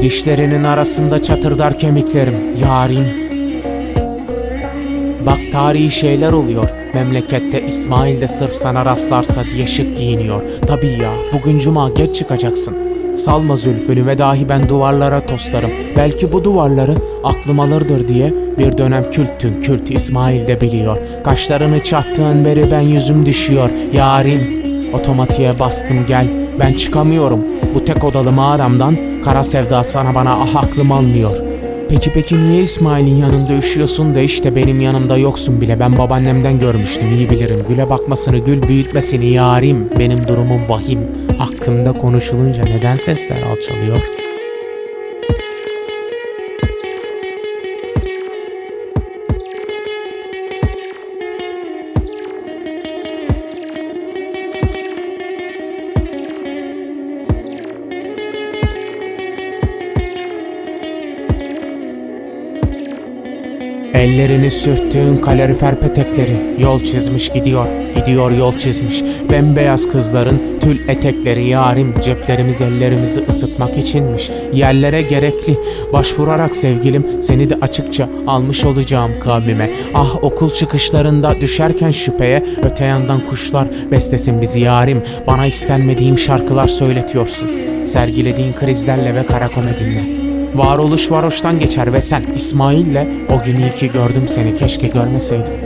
Dişlerinin arasında çatırdar kemiklerim, yarim. Bak tarihi şeyler oluyor. Memlekette İsmail de sırf sana rastlarsa diye şık giyiniyor. Tabii ya, bugün cuma geç çıkacaksın. Salma zülfünü ve dahi ben duvarlara toslarım. Belki bu duvarları aklım alırdır diye bir dönem kültün kült İsmail de biliyor. Kaşlarını çattığın beri ben yüzüm düşüyor. Yarim, otomatiğe bastım gel. Ben çıkamıyorum. Bu tek odalı mağaramdan kara sevda sana bana ah aklım almıyor. Peki peki niye İsmail'in yanında üşüyorsun da işte benim yanımda yoksun bile ben babaannemden görmüştüm iyi bilirim güle bakmasını gül büyütmesini yarim benim durumum vahim hakkımda konuşulunca neden sesler alçalıyor? Ellerini sürttüğün kalorifer petekleri yol çizmiş gidiyor, gidiyor yol çizmiş. Bembeyaz kızların tül etekleri yarim ceplerimiz ellerimizi ısıtmak içinmiş. Yerlere gerekli başvurarak sevgilim seni de açıkça almış olacağım kavmime. Ah okul çıkışlarında düşerken şüpheye öte yandan kuşlar beslesin bizi yarim. Bana istenmediğim şarkılar söyletiyorsun. Sergilediğin krizlerle ve kara komedinle. Varoluş varoştan geçer ve sen İsmail'le o gün iyi gördüm seni keşke görmeseydim.